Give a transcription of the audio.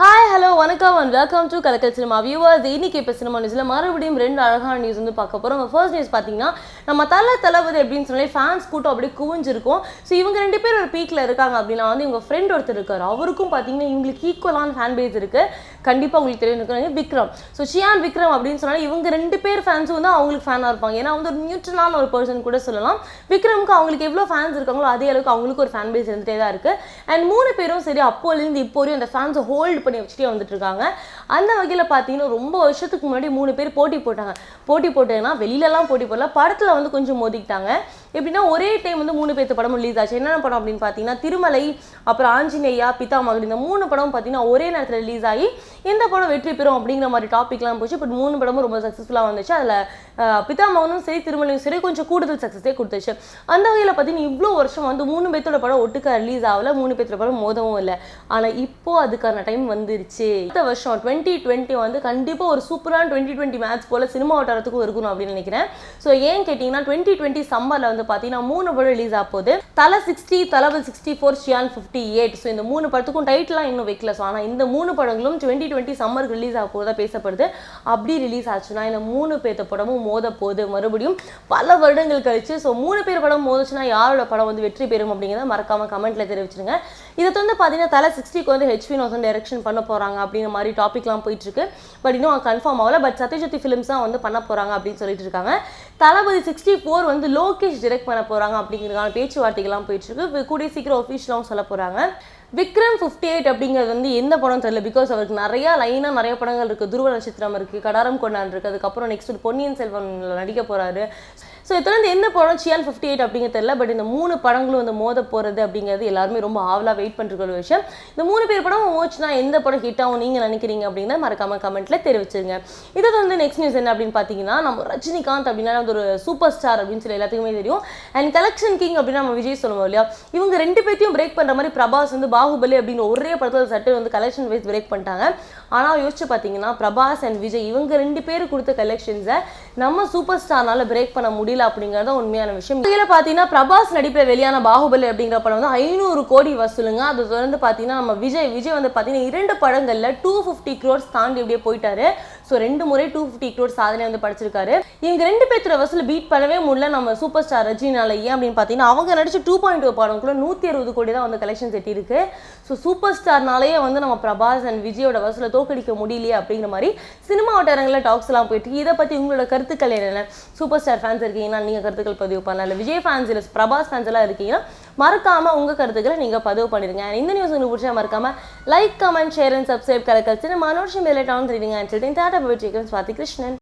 hi hello வணக்கம் and welcome to Kalakkal cinema viewers இன்னைக்கு இப்போ சினிமா நியூஸில் மறுபடியும் ரெண்டு அழகான நியூஸ் வந்து பார்க்க போகிறோம் ஃபர்ஸ்ட் நியூஸ் பார்த்தீங்கன்னா நம்ம தலை தளபதி அப்படின்னு சொன்னாலே ஃபேன்ஸ் கூட்டம் அப்படியே குவிஞ்சிருக்கும். ஸோ இவங்க ரெண்டு பேர் ஒரு பீக்கில் இருக்காங்க அப்படின்னா வந்து இவங்க ஃப்ரெண்ட் ஒருத்தர் இருக்கார். அவருக்கும் பார்த்தீங்கன்னா இவங்களுக்கு ஈக்குவலான ஃபேன் பேஸ் இருக்குது கண்டிப்பாக உங்களுக்கு தெரியும். இருக்கிறாங்க விக்ரம். ஸோ ஷியான் விக்ரம் அப்படின்னு சொன்னால் இவங்க ரெண்டு பேர் ஃபேன்ஸும் வந்து அவங்களுக்கு ஃபேனாக இருப்பாங்க. ஏன்னா வந்து ஒரு நியூட்ரலான ஒரு பர்சன் கூட சொல்லலாம். விக்ரமுக்கு அவங்களுக்கு எவ்வளோ ஃபேன்ஸ் இருக்காங்களோ அதே அளவுக்கு அவங்களுக்கு ஒரு ஃபேன் பேஸ் இருந்துகிட்டே தான் இருக்குது அண்ட் மூணு பேரும் சரி அப்போலேருந்து இப்போ வரையும் அந்த ஃபேன்ஸை ஹோல்ட் பண்ணி வச்சுட்டே வந்துட்டுருக்காங்க. அந்த வகையில் பார்த்தீங்கன்னா ரொம்ப வருஷத்துக்கு முன்னாடி மூணு பேர் போட்டி போட்டாங்க. போட்டி போட்டதுன்னா வெளியிலலாம் போட்டி போடல படத்தில் வந்து கொஞ்சம் மோதிக்கிட்டாங்க. எப்படின்னா ஒரே டைம் வந்து மூணு பேர்த்து படம் ரிலீஸ் ஆச்சு. என்னென்ன படம் அப்படின்னு பார்த்தீங்கன்னா திருமலை அப்புறம் ஆஞ்சநேயா பிதாமகன் இந்த மூணு படம் பார்த்தீங்கன்னா ஒரே நேரத்தில் ரிலீஸ் ஆகி எந்த படம் வெற்றி பெறும் அப்படிங்கிற மாதிரி டாப்பிக்லாம் போச்சு. பட் மூணு படமும் ரொம்ப சக்ஸஸ்ஃபுல்லாக வந்துச்சு. அதில் பிதாமகனும் சரி திருமலையும் சரி கொஞ்சம் கூடுதல் சக்ஸஸே கொடுத்துச்சு. அந்த வகையில் பார்த்தீங்கன்னா இவ்வளோ வருஷம் வந்து மூணு பேர்த்தோட படம் ஒட்டுக்க ரிலீஸ் ஆகல. மூணு பேர்த்தோட படம் மோதவும் இல்லை. ஆனால் இப்போது அதுக்கான டைம் வந்து வந்துருச்சு. அடுத்த வருஷம் டுவெண்ட்டி டுவெண்ட்டி வந்து கண்டிப்பாக ஒரு சூப்பரான டுவெண்ட்டி டுவெண்ட்டி மேட்ச் போல் சினிமா வட்டாரத்துக்கும் இருக்கணும் அப்படின்னு நினைக்கிறேன். ஸோ ஏன் கேட்டிங்கன்னா டுவெண்ட்டி டுவெண்ட்டி சம்மரில் வந்து பார்த்தீங்கன்னா மூணு படம் ரிலீஸ் ஆக போகுது. Thala sixty தலவல் sixty four Chiyaan fifty eight so இந்த மூணு படத்துக்கும் டைட்டிலாம் இன்னும் வைக்கல. ஸோ ஆனால் இந்த மூணு படங்களும் டுவெண்ட்டி டுவெண்ட்டி சம்மருக்கு ரிலீஸ் ஆக போகிறதா பேசப்படுது. அப்படி ரிலீஸ் ஆச்சுன்னா இந்த மூணு பேர்த்த படமும் மோத போகுது. மறுபடியும் பல வருடங்கள் கழிச்சு ஸோ மூணு பேர் படம் மோதுச்சுன்னா யாரோட படம் வந்து வெற்றி பெறும் அப்படிங்கிறத மறக்காமல் கமெண்ட்டில் தெரிவிச்சிருங்க. இதை வந்து பார்த்தீங்கன்னா தலை சிக்ஸ்டிக்கு வந்து ஹெச்வி நோசன் டைரக்ஷன் பண்ண போகிறாங்க அப்படிங்கிற மாதிரி டாபிக்லாம் போயிட்டு இருக்கு. பட் இன்னும் கன்ஃபார்ம் ஆகல. பட் சத்யஜோதி ஃபிலிம்ஸ் தான் வந்து பண்ண போகிறாங்க அப்படின்னு சொல்லிட்டு இருக்காங்க. தளபதி சிக்ஸ்டி ஃபோர் வந்து லோகேஷ் டிரெக்ட் பண்ண போகிறாங்க அப்படிங்கிறதுக்கான பேச்சுவார்த்தைகள்லாம் போயிட்டுருக்கு. கூடிய சீக்கிரம் ஒஃபிஷியலாகவும் சொல்ல போகிறாங்க விக்ரம் ஃபிஃப்டி எயிட் அப்படிங்கிறது வந்து எந்த படம் தெரியல பிகாஸ் அவருக்கு நிறையா லைனாக நிறைய படங்கள் இருக்குது துருவ நட்சத்திரம் இருக்குது கடாரம் கொண்டான் இருக்குது அதுக்கப்புறம் நெக்ஸ்ட் பொன்னியின் செல்வன் நடிக்க போகிறாரு ஸோ இதுலேருந்து எந்த படம் சியான் ஃபிஃப்டி எயிட் அப்படிங்கிறது தெரியல பட் இந்த மூணு படங்களும் வந்து மோத போகிறது அப்படிங்கிறது எல்லாருமே ரொம்ப ஆவலாக வெயிட் பண்ணுற ஒரு விஷயம். இந்த மூணு பேர் படம் மோச்சுனா எந்த படம் ஹிட் ஆகும் நீங்கள் நினைக்கிறீங்க அப்படின்னா மறக்காம கமெண்ட்டில் தெரிவிச்சிருங்க. இது வந்து நெக்ஸ்ட் நியூஸ் என்ன அப்படின்னு பார்த்தீங்கன்னா நம்ம ரஜினிகாந்த் அப்படின்னா வந்து ஒரு சூப்பர் ஸ்டார் அப்படின்னு சொல்லி எல்லாத்துக்குமே தெரியும். அண்ட் கலெக்ஷன் கிங் அப்படின்னு நம்ம விஜய் சொல்லுவோம் இல்லையா? இவங்க ரெண்டு பேர்த்தையும் பிரேக் பண்ணுற மாதிரி பிரபாஸ் வந்து பாகுபலி அப்படின்னு ஒரே படத்தில் சட்டை வந்து கலெக்ஷன் வைஸ் பிரேக் பண்ணிட்டாங்க. ஆனால் யோசிச்சு பார்த்தீங்கன்னா பிரபாஸ் அண்ட் விஜய் இவங்க ரெண்டு பேர் கொடுத்த கலெக்ஷன்ஸை நம்ம சூப்பர் ஸ்டார்னால பிரேக் பண்ண முடியல அப்படிங்கிறத உண்மையான விஷயம். இதில் பார்த்தீங்கன்னா பிரபாஸ் நடிப்பில் வெளியான பாகுபலி அப்படிங்கிற படம் வந்து ஐநூறு கோடி வசூலுங்க. அது தொடர்ந்து பார்த்தீங்கன்னா நம்ம விஜய் விஜய் வந்து பார்த்தீங்கன்னா இரண்டு படங்களில் டூ ஃபிஃப்டி க்ரோர்ஸ் தாண்டி அப்படியே போயிட்டாரு. ஸோ ரெண்டு முறை டூ ஃபிஃப்டி க்ரோர் சாதனை வந்து படிச்சிருக்காரு. இவங்க ரெண்டு பேர்த்தோட வசூல் பீட் பண்ணவே முடியல. நம்ம சூப்பர் ஸ்டார் ரஜினால ஏன் அப்படின்னு பார்த்தீங்கன்னா அவங்க நடிச்ச டூ பாயிண்ட் டூ கூட நூற்றி அறுபது கோடி தான் வந்து கலெக்ஷன் செட்டிருக்கு ஸோ சூப்பர் ஸ்டார்னாலேயே வந்து நம்ம பிரபாஸ் அண்ட் விஜயோட வசூலை தோக்கடிக்க முடியலையே அப்படிங்கிற மாதிரி சினிமா வட்டாரங்களில் டாக்ஸ் எல்லாம் போயிட்டு இதை பற்றி உங்களோட கருத்துக்கள் என்னென்ன? சூப்பர் ஸ்டார் ஃபேன்ஸ் இருக்கீங்கன்னா நீங்கள் கருத்துக்கள் பதிவு பண்ணலாம். இல்லை விஜய் ஃபேன்ஸ் இல்லை பிரபாஸ் ஃபேன்ஸ் எல்லாம் இருக்கீங்கன்னா மறக்காமல் உங்கள் கருத்துக்களை நீங்கள் பதிவு பண்ணிடுங்க. இந்த நியூஸ் உங்களுக்கு பிடிச்சா மறக்காமல் like comment share and subscribe Kalakkal சின்ன மனோஷம் மேலே டவுன் ரீடிங் அண்ட் டாடா பை சுவாதி கிருஷ்ணன்